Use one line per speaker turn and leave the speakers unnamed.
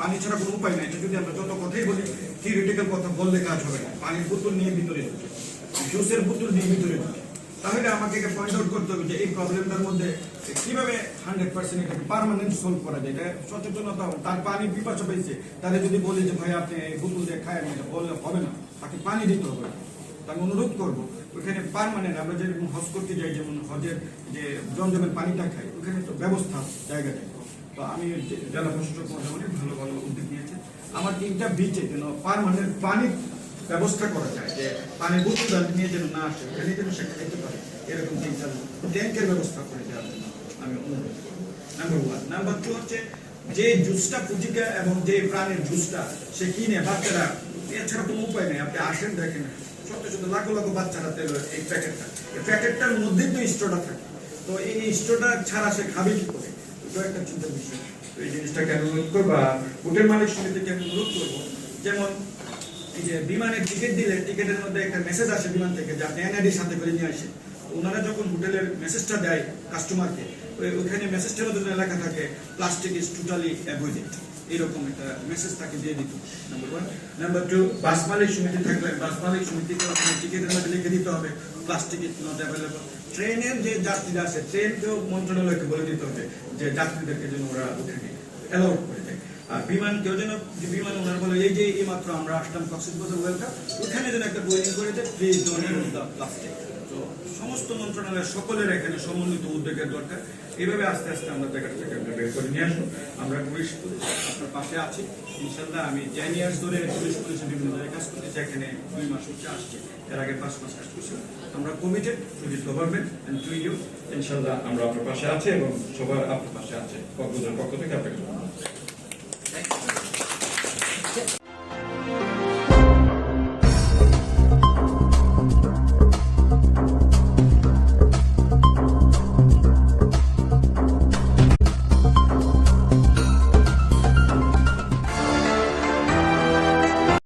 পানি ছাড়া কোনো উপায় নাই। যদি আমরা যত কথাই বলি থিওরিটিক্যাল কথা বললে কাজ হবে না। পানির বোতল নিয়ে ভিতরে জুসের বোতল নিয়ে ভিতরে তাহলে আমাকে পয়েন্ট আউট করতে হবে যে এই প্রবলেমটার মধ্যে কীভাবে হান্ড্রেড পার্সেন্ট পারমানেন্ট সলভ করা যায়, এটা সচেতনতা তার পানি পিপাসা পেয়েছে তাহলে যদি বলি যে, ভাই, আপনি বোতল দিয়ে খায় এটা বললে হবে না। তাকে পানি দিতে হবে। তাকে অনুরোধ করব ওখানে পারমানেন্ট আমরা যেরকম হজ করতে যাই, যেমন হজের যে জমজমের পানিটা খাই ওখানে তো ব্যবস্থা জায়গা আমি জেলা প্রশাসক ভালো ভালো উদ্যোগ নিয়েছে। আমার তিনটা বিচে যেন পানির ব্যবস্থা করা যায়, যে নিয়ে যেন না আসে যেন পারে। এরকম ট্যাঙ্কের ব্যবস্থা করে দেওয়ার জন্য আমি অনুরোধ নাম্বার ওয়ান নাম্বার টু হচ্ছে, যে জুসটা পুচিকা এবং যে প্রাণের জুসটা সে কিনে বাচ্চারা, এছাড়া কোনো উপায় নেই, আপনি আসেন, দেখেন ছোট ছোট লাখো লাখো বাচ্চারা তেল এই প্যাকেটটা। এই প্যাকেটটার মধ্যেই তো স্টোরটা থাকে। তো এই স্টোরটা ছাড়া সে খাবে কি করে? একটা চিন্তার বিষয়। এই জিনিসটাকে আমি অনুরোধ করব আর হোটেল মালিক সমিতিকে আমি অনুরোধ করব, যেমন এই যে বিমানের টিকিট দিলে টিকিটের মধ্যে একটা মেসেজ আসে বিমান থেকে যে আপনি এনআইডি সাথে করে নিয়ে আসেন। তো ওনারা যখন হোটেলের মেসেজটা দেয় কাস্টমারকে ওইখানে মেসেজটার মধ্যে লেখা থাকে প্লাস্টিক ইজ টোটালি অ্যাভয়েডেড এরকম একটা মেসেজ তাকে দিয়ে দিত number one number two bus মালিক সমিতি থাকলে বাস মালিক সমিতিকে ওখানে টিকিটের মধ্যে লিখে দিতে হবে প্লাস্টিক ইজ নট অ্যাভেলেবল ট্রেনের যে যাত্রীরা আছে ট্রেনকেও মন্ত্রণালয়কে বলে দিতে হবে যে যাত্রীদেরকে যেন ওরা ওখানে অ্যালাউড করে দেয়। আর বিমান, কেউ যেন বিমান ওনার বলে, এই যে এই মাত্র আমরা আসলাম কক্সবাজার ওয়েলকাম ওখানে যেন একটা বোর্ডিং করে দেয় প্লিজ ডোন্ট প্লাস্টিক তো সমস্ত মন্ত্রণালয়ের সকলের এখানে সমন্বিত উদ্যোগের দরকার। এইভাবে আস্তে আস্তে আমরা জায়গাটাকে আমরা বের করে নিয়ে আসব। আমরা পুলিশ আপনার পাশে আছি। ইনশাল্লাহ আমি টেন ইয়ার্স ধরে পুলিশ পুলিশে বিভিন্ন জায়গায় এখানে দুই মাস হচ্ছে আসছে। এর আগে পাঁচ মাস আসছে আমরা committed to this government and to you ইনশাল্লাহ আমরা আপনার পাশে আছি এবং সবার আপনার পাশে আছে। কক্সবাজার পক্ষ থেকে আপনাকে।